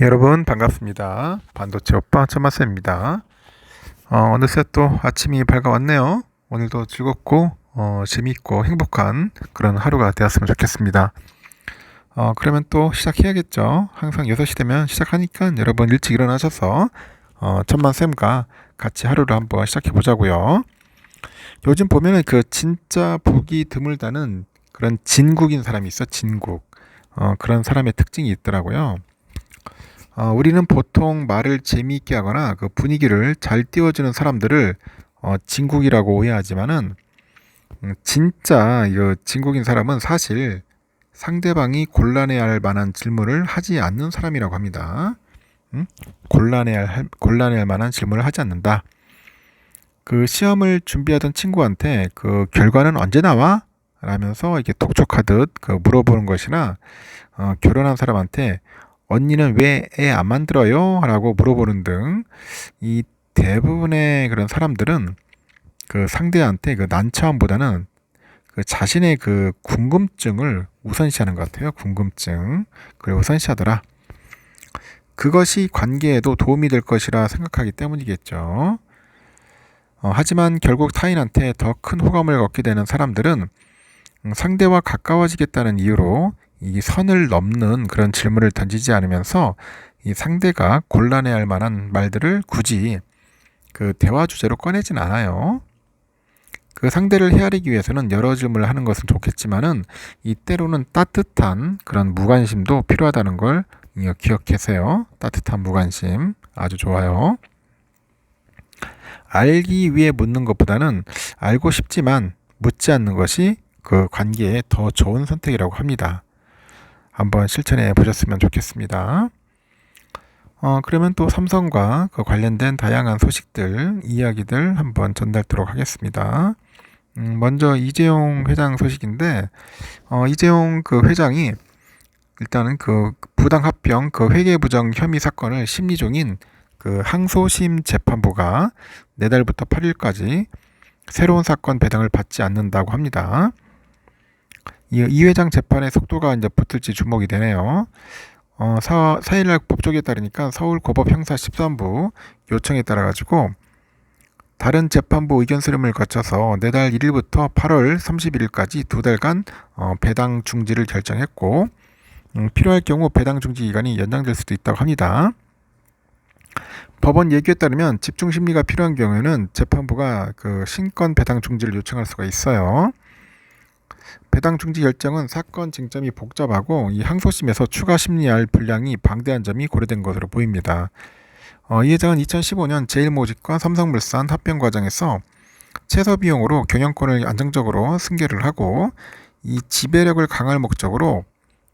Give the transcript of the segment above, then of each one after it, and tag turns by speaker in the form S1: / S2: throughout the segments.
S1: 여러분 반갑습니다. 반도체 오빠 천마쌤입니다. 어, 어느새 또 아침이 밝아왔네요. 오늘도 즐겁고 어, 재미있고 행복한 그런 하루가 되었으면 좋겠습니다. 어, 그러면 또 시작해야겠죠. 항상 6시 되면 시작하니까 여러분 일찍 일어나셔서 어, 천만쌤과 같이 하루를 한번 시작해 보자고요. 요즘 보면은 그 진짜 보기 드물다는 그런 진국인 사람이 있어, 진국. 어, 그런 사람의 특징이 있더라고요. 어, 우리는 보통 말을 재미있게 하거나 그 분위기를 잘 띄워주는 사람들을 어, 진국이라고 오해하지만은 음, 진짜 이 진국인 사람은 사실 상대방이 곤란해할 만한 질문을 하지 않는 사람이라고 합니다. 음? 곤란해할 곤란해할 만한 질문을 하지 않는다. 그 시험을 준비하던 친구한테 그 결과는 언제 나와? 라면서 이렇게 독촉하듯 그 물어보는 것이나 어, 결혼한 사람한테 언니는 왜 애 안 만들어요? 라고 물어보는 등 이 대부분의 그런 사람들은 그 상대한테 그 난처함보다는 그 자신의 그 궁금증을 우선시하는 것 같아요. 궁금증. 그걸 우선시하더라. 그것이 관계에도 도움이 될 것이라 생각하기 때문이겠죠. 어, 하지만 결국 타인한테 더 큰 호감을 얻게 되는 사람들은 음, 상대와 가까워지겠다는 이유로 이 선을 넘는 그런 질문을 던지지 않으면서 이 상대가 곤란해할 만한 말들을 굳이 그 대화 주제로 꺼내진 않아요. 그 상대를 헤아리기 위해서는 여러 질문을 하는 것은 좋겠지만은 이 때로는 따뜻한 그런 무관심도 필요하다는 걸 기억하세요. 따뜻한 무관심 아주 좋아요. 알기 위해 묻는 것보다는 알고 싶지만 묻지 않는 것이 그 관계에 더 좋은 선택이라고 합니다. 한번 실천해 보셨으면 좋겠습니다. 어, 그러면 또 삼성과 그 관련된 다양한 소식들, 이야기들 한번 전달토록 하겠습니다. 음, 먼저 이재용 회장 소식인데, 어, 이재용 그 회장이 일단은 그 부당 합병 그 회계 부정 혐의 사건을 심리 중인 그 항소심 재판부가 내달부터 8일까지 새로운 사건 배당을 받지 않는다고 합니다. 이, 회장 재판의 속도가 이제 붙을지 주목이 되네요. 어, 사, 4일날 법조에 따르니까 서울고법 형사 13부 요청에 따라 가지고 다른 재판부 의견 수렴을 거쳐서 내달 1일부터 8월 31일까지 두 달간 어, 배당 중지를 결정했고 음, 필요할 경우 배당 중지 기간이 연장될 수도 있다고 합니다. 법원 얘기에 따르면 집중 심리가 필요한 경우에는 재판부가 그 신권 배당 중지를 요청할 수가 있어요. 배당 중지 결정은 사건 쟁점이 복잡하고 이 항소심에서 추가 심리할 분량이 방대한 점이 고려된 것으로 보입니다. 어, 이 회장은 2015년 제일모직과 삼성물산 합병 과정에서 최소 비용으로 경영권을 안정적으로 승계를 하고 이 지배력을 강할 목적으로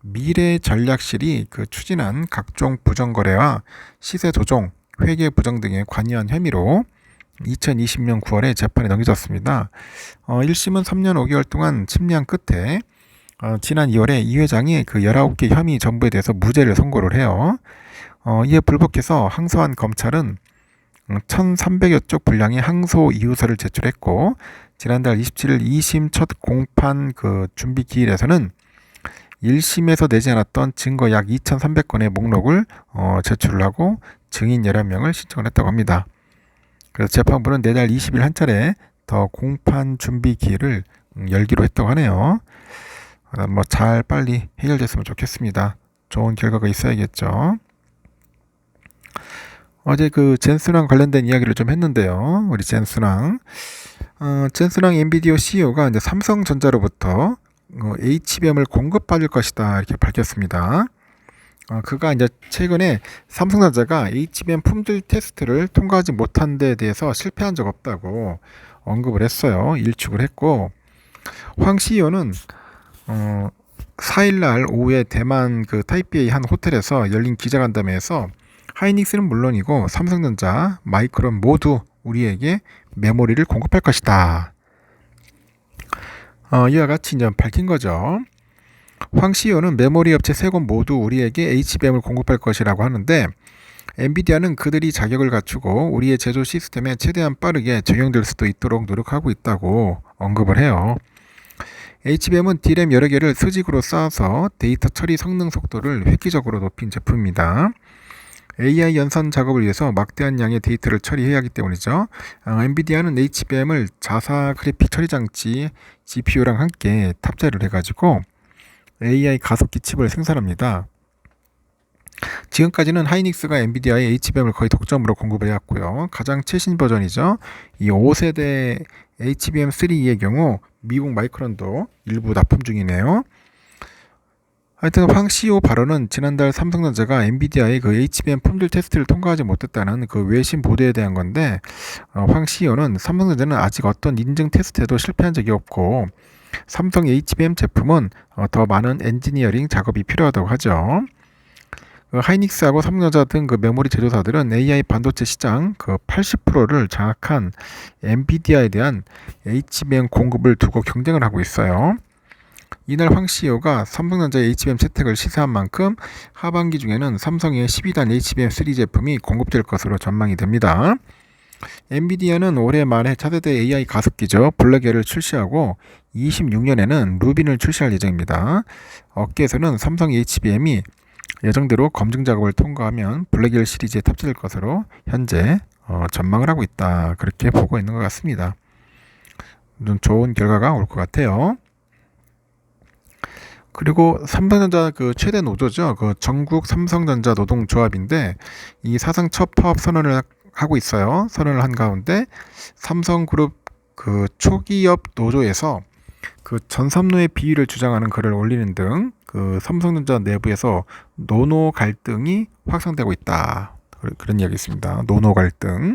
S1: 미래 전략실이 그 추진한 각종 부정거래와 시세 조종, 회계 부정 등에 관여한 혐의로 2020년 9월에 재판에 넘겨졌습니다. 어, 1심은 3년 5개월 동안 침리한 끝에 어, 지난 2월에 이 회장이 그 19개 혐의 전부에 대해서 무죄를 선고를 해요. 어, 이에 불복해서 항소한 검찰은 1,300여 쪽 분량의 항소 이유서를 제출했고 지난달 27일 2심 첫 공판 그 준비 기일에서는 1심에서 내지 않았던 증거 약 2,300건의 목록을 어, 제출을 하고 증인 11명을 신청을 했다고 합니다. 그래서 재판부는 내달 20일 한 차례 더 공판 준비 기회를 음, 열기로 했다고 하네요. 뭐 잘 빨리 해결됐으면 좋겠습니다. 좋은 결과가 있어야겠죠. 어제 그 젠스랑 관련된 이야기를 좀 했는데요. 우리 젠스랑 어, 젠스랑 엔비디오 CEO가 이제 삼성전자로부터 어, HBM을 공급받을 것이다 이렇게 밝혔습니다. 어, 그가 이제 최근에 삼성전자가 HBM 품질 테스트를 통과하지 못한 데에 대해서 실패한 적 없다고 언급을 했어요. 일축을 했고 황 CEO는 어, 4일날 오후에 대만 그 타이베이 한 호텔에서 열린 기자간담회에서 하이닉스는 물론이고 삼성전자, 마이크론 모두 우리에게 메모리를 공급할 것이다. 어, 이와 같이 이제 밝힌 거죠. 황 CEO는 메모리 업체 세 곳 모두 우리에게 HBM을 공급할 것이라고 하는데 엔비디아는 그들이 자격을 갖추고 우리의 제조 시스템에 최대한 빠르게 적용될 수도 있도록 노력하고 있다고 언급을 해요. HBM은 D램 여러 개를 수직으로 쌓아서 데이터 처리 성능 속도를 획기적으로 높인 제품입니다. AI 연산 작업을 위해서 막대한 양의 데이터를 처리해야 하기 때문이죠. 어, 엔비디아는 HBM을 자사 그래픽 처리 장치 GPU랑 함께 탑재를 해가지고 AI 가속기 칩을 생산합니다. 지금까지는 하이닉스가 엔비디아의 HBM을 거의 독점으로 공급을 해왔고요. 가장 최신 버전이죠. 이 5세대 HBM3의 경우 미국 마이크론도 일부 납품 중이네요. 하여튼 황 CEO 발언은 지난달 삼성전자가 엔비디아의 그 HBM 품질 테스트를 통과하지 못했다는 그 외신 보도에 대한 건데 어, 황 CEO는 삼성전자는 아직 어떤 인증 테스트에도 실패한 적이 없고 삼성 HBM 제품은 어, 더 많은 엔지니어링 작업이 필요하다고 하죠. 그 하이닉스하고 삼성전자 등 그 메모리 제조사들은 AI 반도체 시장 그 80%를 장악한 엔비디아에 대한 HBM 공급을 두고 경쟁을 하고 있어요. 이날 황 CEO가 삼성전자의 HBM 채택을 시사한 만큼 하반기 중에는 삼성의 12단 HBM3 제품이 공급될 것으로 전망이 됩니다. 엔비디아는 올해 말에 차세대 AI 가습기죠. 블랙에를 출시하고 26년에는 루빈을 출시할 예정입니다. 업계에서는 삼성 HBM이 예정대로 검증 작업을 통과하면 블랙엘 시리즈에 탑재될 것으로 현재 어, 전망을 하고 있다. 그렇게 보고 있는 것 같습니다. 좀 좋은 결과가 올 것 같아요. 그리고 삼성전자 그 최대 노조죠. 그 전국 삼성전자 노동조합인데 이 사상 첫 파업 선언을 하고 있어요. 선언을 한 가운데 삼성그룹 그 초기업 노조에서 그 전삼로의 비위를 주장하는 글을 올리는 등 그 삼성전자 내부에서 노노 갈등이 확산되고 있다. 그런 이야기 있습니다. 노노 갈등.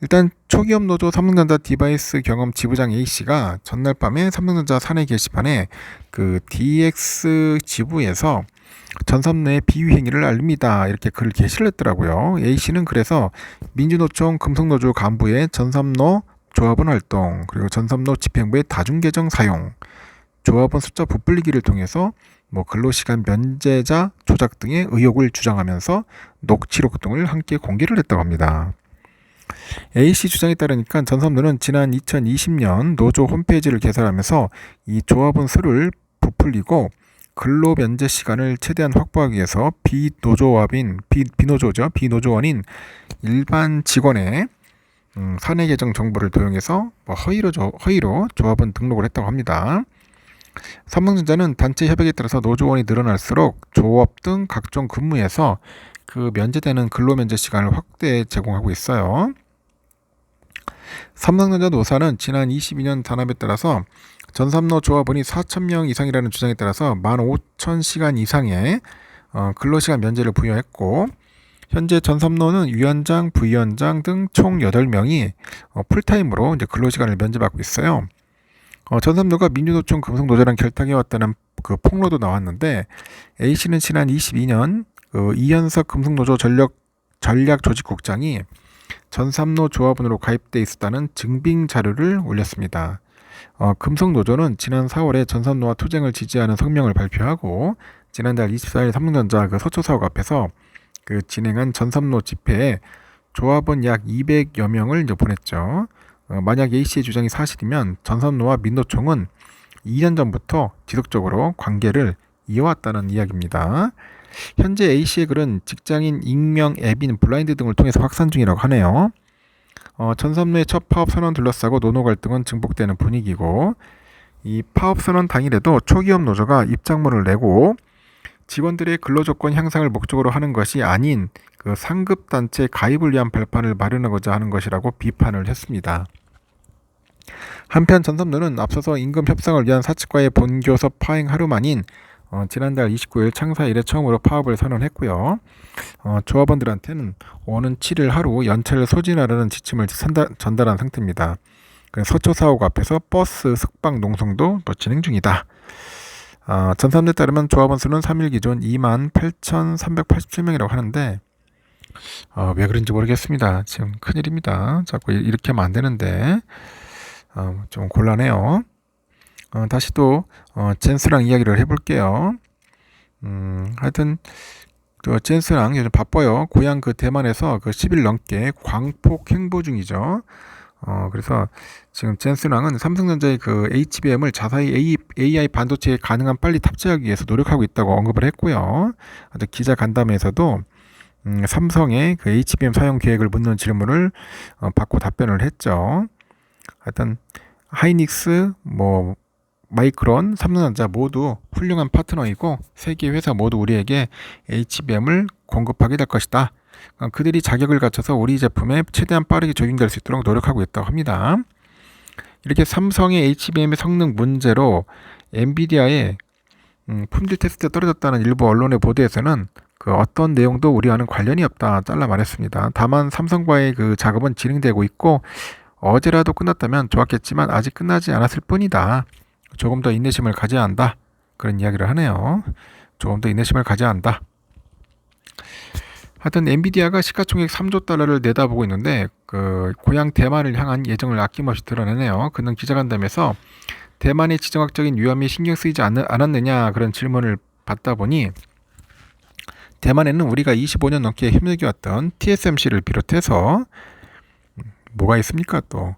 S1: 일단 초기업 노조 삼성전자 디바이스 경험 지부장 A씨가 전날 밤에 삼성전자 사내 게시판에 그 DX 지부에서 전선 내 비위 행위를 알립니다. 이렇게 글을 게시를 했더라고요. A씨는 그래서 민주노총 금속노조 간부의 전삼로 조합원 활동 그리고 전삼로 집행부의 다중계정 사용 조합원 숫자 부풀리기를 통해서 뭐 근로시간 면제자 조작 등의 의혹을 주장하면서 녹취록 등을 함께 공개를 했다고 합니다. A씨 주장에 따르니까 전삼로는 지난 2020년 노조 홈페이지를 개설하면서 이 조합원 수를 부풀리고 근로 면제 시간을 최대한 확보하기 위해서 비노조합인 비, 비노조죠 비노조원인 일반 직원의 음, 사내 계정 정보를 도용해서 뭐 허위로 조, 허위로 조합원 등록을 했다고 합니다. 삼성전자는 단체 협약에 따라서 노조원이 늘어날수록 조업 등 각종 근무에서 그 면제되는 근로 면제 시간을 확대 제공하고 있어요. 삼성전자 노사는 지난 22년 단합에 따라서 전삼로 조합원이 4천명 이상이라는 주장에 따라서 15,000시간 이상의 어, 근로시간 면제를 부여했고 현재 전삼로는 위원장, 부위원장 등 총 8명이 어, 풀타임으로 이제 근로시간을 면제받고 있어요. 어, 전삼로가 민주노총 금속노조랑 결탁해왔다는 그 폭로도 나왔는데 A씨는 지난 22년 그 이현석 금속노조 전력 전략 조직국장이 전삼로 조합원으로 가입돼 있었다는 증빙 자료를 올렸습니다. 어, 금속노조는 지난 4월에 전삼로와 투쟁을 지지하는 성명을 발표하고 지난달 24일 삼성전자 그 서초 사옥 앞에서 그 진행한 전삼로 집회에 조합원 약 200여 명을 이제 보냈죠. 어, 만약 A씨의 주장이 사실이면 전삼로와 민노총은 2년 전부터 지속적으로 관계를 이어왔다는 이야기입니다. 현재 A씨의 글은 직장인 익명 앱인 블라인드 등을 통해서 확산 중이라고 하네요. 어, 전삼로의 첫 파업 선언 둘러싸고 노노 갈등은 증폭되는 분위기고 이 파업 선언 당일에도 초기업 노조가 입장문을 내고 직원들의 근로조건 향상을 목적으로 하는 것이 아닌 그 상급 단체 가입을 위한 발판을 마련하고자 하는 것이라고 비판을 했습니다. 한편 전삼로는 앞서서 임금 협상을 위한 사측과의 본교섭 파행 하루 만인 어, 지난달 29일 창사 이래 처음으로 파업을 선언했고요. 어, 조합원들한테는 오는 7일 하루 연차를 소진하라는 지침을 선다, 전달한 상태입니다. 서초 사옥 앞에서 버스 숙박 농성도 또 진행 중이다. 어, 전산에 따르면 조합원 수는 3일 기준 2만 8,387명이라고 하는데 어, 왜 그런지 모르겠습니다. 지금 큰일입니다. 자꾸 이렇게 하면 안 되는데 어, 좀 곤란해요. 어, 다시 또 어, 젠스랑 이야기를 해볼게요. 음, 하여튼 그 젠스랑 요즘 바빠요. 고향 그 대만에서 그 10일 넘게 광폭 행보 중이죠. 어, 어, 그래서 지금 젠슨왕은 삼성전자의 그 HBM을 자사의 AI 반도체에 가능한 빨리 탑재하기 위해서 노력하고 있다고 언급을 했고요. 기자 간담회에서도 음, 삼성의 그 HBM 사용 계획을 묻는 질문을 어, 받고 답변을 했죠. 하여튼 하이닉스, 뭐 마이크론, 삼성전자 모두 훌륭한 파트너이고 세계 회사 모두 우리에게 HBM을 공급하게 될 것이다. 어, 그들이 자격을 갖춰서 우리 제품에 최대한 빠르게 적용될 수 있도록 노력하고 있다고 합니다. 이렇게 삼성의 HBM의 성능 문제로 엔비디아의 음, 품질 테스트에 떨어졌다는 일부 언론의 보도에서는 그 어떤 내용도 우리와는 관련이 없다 잘라 말했습니다. 다만 삼성과의 그 작업은 진행되고 있고 어제라도 끝났다면 좋았겠지만 아직 끝나지 않았을 뿐이다. 조금 더 인내심을 가져야 한다. 그런 이야기를 하네요. 조금 더 인내심을 가져야 한다. 하여튼 엔비디아가 시가총액 3조 달러를 내다보고 있는데 그 고향 대만을 향한 예정을 아낌없이 드러내네요. 그는 기자간담회에서 대만의 지정학적인 위험이 신경 쓰이지 않, 않았느냐 그런 질문을 받다 보니 대만에는 우리가 25년 넘게 힘들게 왔던 TSMC를 비롯해서 뭐가 있습니까 또 어?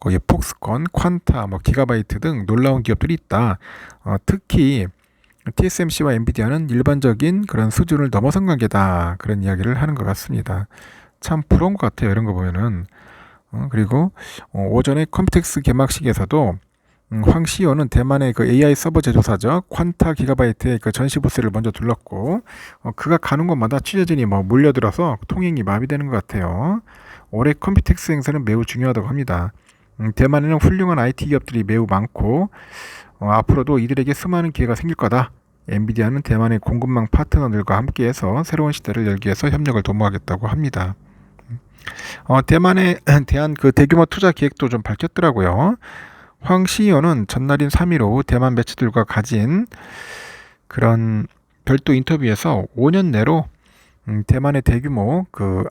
S1: 거기 폭스콘, 퀀타, 뭐 기가바이트 등 놀라운 기업들이 있다. 어, 특히 TSMC와 엔비디아는 일반적인 그런 수준을 넘어선 관계다. 그런 이야기를 하는 것 같습니다. 참 부러운 것 같아요. 이런 거 보면은. 어, 그리고 어, 오전에 컴퓨텍스 개막식에서도 음, 황 CEO는 대만의 그 AI 서버 제조사죠. 퀀타 기가바이트의 그 전시 부스를 먼저 둘렀고, 어, 그가 가는 곳마다 취재진이 뭐 몰려들어서 통행이 마비되는 것 같아요. 올해 컴퓨텍스 행사는 매우 중요하다고 합니다. 음, 대만에는 훌륭한 IT 기업들이 매우 많고, 어, 앞으로도 이들에게 수많은 기회가 생길 거다. 엔비디아는 대만의 공급망 파트너들과 함께해서 새로운 시대를 열기 위해서 협력을 도모하겠다고 합니다. 어, 대만에 대한 그 대규모 투자 계획도 좀 밝혔더라고요. 황 CEO는 전날인 3일 오후 대만 매체들과 가진 그런 별도 인터뷰에서 5년 내로 음, 대만의 대규모 그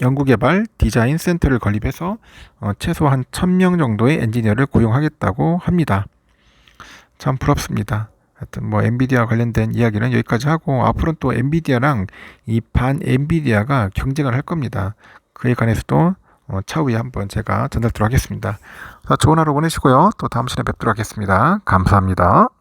S1: 연구개발 디자인 센터를 건립해서 어, 최소한 1000명 정도의 엔지니어를 고용하겠다고 합니다. 참 부럽습니다. 하여튼 뭐 엔비디아 관련된 이야기는 여기까지 하고 앞으로는 또 엔비디아랑 이 반 엔비디아가 경쟁을 할 겁니다. 그에 관해서도 어, 차후에 한번 제가 전달드리도록 하겠습니다. 좋은 하루 보내시고요. 또 다음 시간에 뵙도록 하겠습니다. 감사합니다.